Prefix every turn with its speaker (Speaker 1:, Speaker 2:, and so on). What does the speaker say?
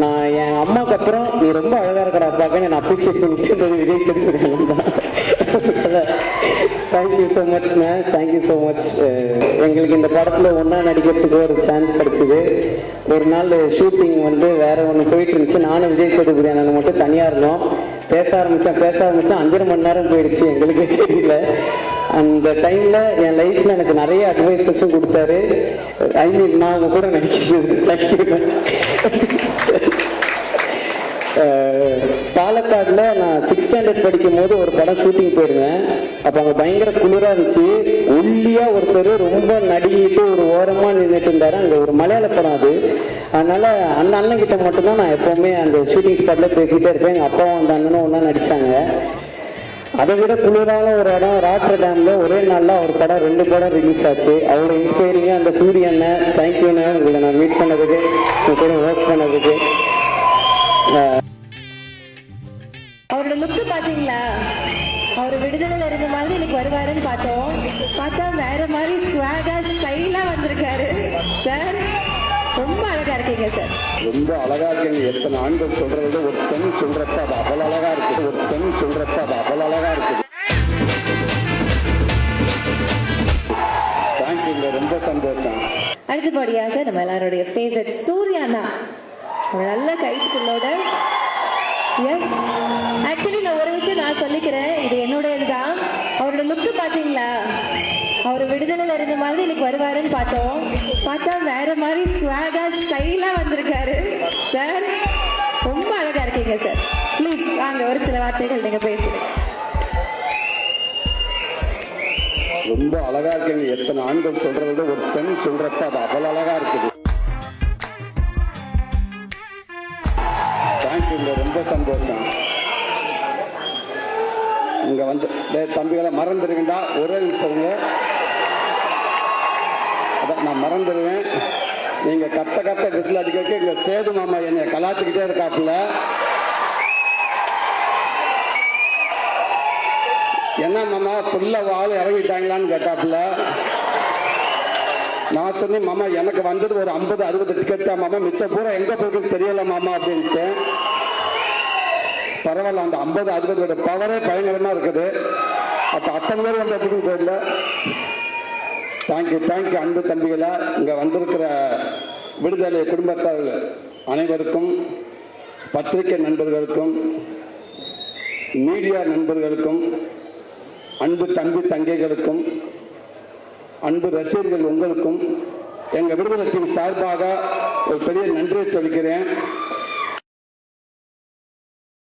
Speaker 1: நான் என் அம்மாவுக்கு அப்புறம் நீ ரொம்ப அழகா இருக்கிற அப்பாக்க நான் அப்ரிஷியேட் பண்ணிட்டு இருந்தது விஜய் சேதுபதி தான் thank you so much ma'am thank you so much எங்களுக்கு இந்த படத்தில் ஒன்றா நடிக்கிறதுக்கு ஒரு சான்ஸ் கிடச்சிது. ஒரு நாள் ஷூட்டிங் வந்து வேற ஒன்று போயிட்டு இருந்துச்சு. நானும் விஜய் சேதுபதி அண்ணன் மட்டும் தனியாக இருந்தோம். பேச ஆரம்பித்தேன் பேச ஆரம்பித்தேன் அஞ்சரை மணி நேரம் போயிடுச்சு எங்களுக்கே தெரியல. அந்த டைமில் என் லைஃப்பில் எனக்கு நிறைய அட்வைஸஸும் கொடுத்தாரு. ஐ மீன் நான் உங்க கூட நடிக்கிறது. தேங்க்யூ பாலக்காட்டில் நான் சிக்ஸ் ஸ்டாண்டர்ட் படிக்கும் போது ஒரு படம் ஷூட்டிங் போயிருந்தேன். அப்போ அங்கே பயங்கர குளிராக இருந்துச்சு. உள்ளியாக ஒருத்தர் ரொம்ப நடுங்கிட்டு ஒரு ஓரமாக நின்றுட்டு இருந்தார். அங்கே ஒரு மலையாள படம் அது. அதனால் அந்த அண்ணன்கிட்ட மட்டும்தான் நான் எப்போவுமே அந்த ஷூட்டிங் ஸ்பாட்டில் பேசிகிட்டே இருப்பேன். எங்கள் அப்பாவும் அந்த அண்ணனும் ஒன்றா நடிச்சாங்க. அதை விட குளிரான ஒரு இடம். ராட்ரு டேமில் ஒரே நாளில் ஒரு படம் ரெண்டு படம் ரிலீஸ் ஆச்சு. அவ்வளோ இன்ஸ்பைரிங்காக அந்த சூரியண்ணை தேங்க்யூண்ணே உங்களை நான் மீட் பண்ணதுக்கு உங்க கூட ஒர்க் பண்ணதுக்கு
Speaker 2: அவரோட லுக்கு பாத்தீங்களா? அவர் விடுதலையில இருந்த மாதிரி இன்னைக்கு வருவாருன்னு பார்த்தோம். பார்த்தா வேற மாதிரி ஸ்வாகா ஸ்டைலா வந்திருக்காரு. சார் ரொம்ப அழகா இருக்கீங்க சார்
Speaker 3: ரொம்ப அழகா இருக்குங்க. எத்தனை ஆண்கள் சொல்றதை ஒரு பெண் சொல்றப்ப அது அவ்வளவு அழகா இருக்குது. ஒரு பெண் சொல்றப்ப அது அவ்வளவு அழகா இருக்குது. தேங்க்யூங்க ரொம்ப சந்தோஷம்.
Speaker 2: அடுத்தபடியாக நம்ம எல்லாருடைய ஃபேவரட் சூர்யானா நல்ல கைத்துக்குள்ளோட நான் சொல்லிக்கிறேன் இது என்னோட இதுதான் அவரோட லுக்கு பார்த்தீங்களா? அவர் விடுதலையில் இருந்த மாதிரி இன்னைக்கு வருவாருன்னு பார்த்தோம். பார்த்தா வேற மாதிரி ஸ்வாகா ஸ்டைலா வந்திருக்காரு. சார் ரொம்ப அழகா இருக்கீங்க சார் ப்ளீஸ் வாங்க ஒரு சில வார்த்தைகள் நீங்கள் பேசுங்க.
Speaker 3: ரொம்ப அழகா இருக்குங்க. எத்தனை ஆண்கள் சொல்றதை விட ஒரு பெண் சொல்றப்ப அது அவ்வளவு அழகா இருக்குது. தேங்க்யூங்க ரொம்ப சந்தோஷம். இங்கே வந்து தம்பிகளை மறந்துடுவீண்டா ஒரே நிமிஷங்க அதான் நான் மறந்துடுவேன் நீங்கள் கத்த கத்த விசில் அடிக்கிறதுக்கு இங்கே சேது மாமா என்னை கலாச்சிக்கிட்டே இருக்காப்புல. என்ன மாமா புள்ள வாள் இறங்கிட்டாங்களான்னு கேட்டாப்புல. நான் சொன்னேன் மாமா எனக்கு வந்தது ஒரு ஐம்பது அறுபது டிக்கெட் தான் மாமா. மிச்சம் பூரா எங்கே போகுதுன்னு தெரியல மாமா அப்படின்ட்டு பரவாயில்ல அந்த ஐம்பது அதிபதியோட பவரே பயங்கரமா இருக்குது. அப்ப அத்தனை பேர் வந்து எப்படின்னு தெரியல? தேங்க்யூ தேங்க்யூ அன்பு தம்பிகளா. இங்க வந்திருக்கிற விடுதலை குடும்பத்தார் அனைவருக்கும் பத்திரிகை நண்பர்களுக்கும் மீடியா நண்பர்களுக்கும் அன்பு தம்பி தங்கைகளுக்கும் அன்பு ரசிகர்கள் உங்களுக்கும் எங்கள் விடுதலை டீம் சார்பாக ஒரு பெரிய நன்றியை சொல்லிக்கிறேன்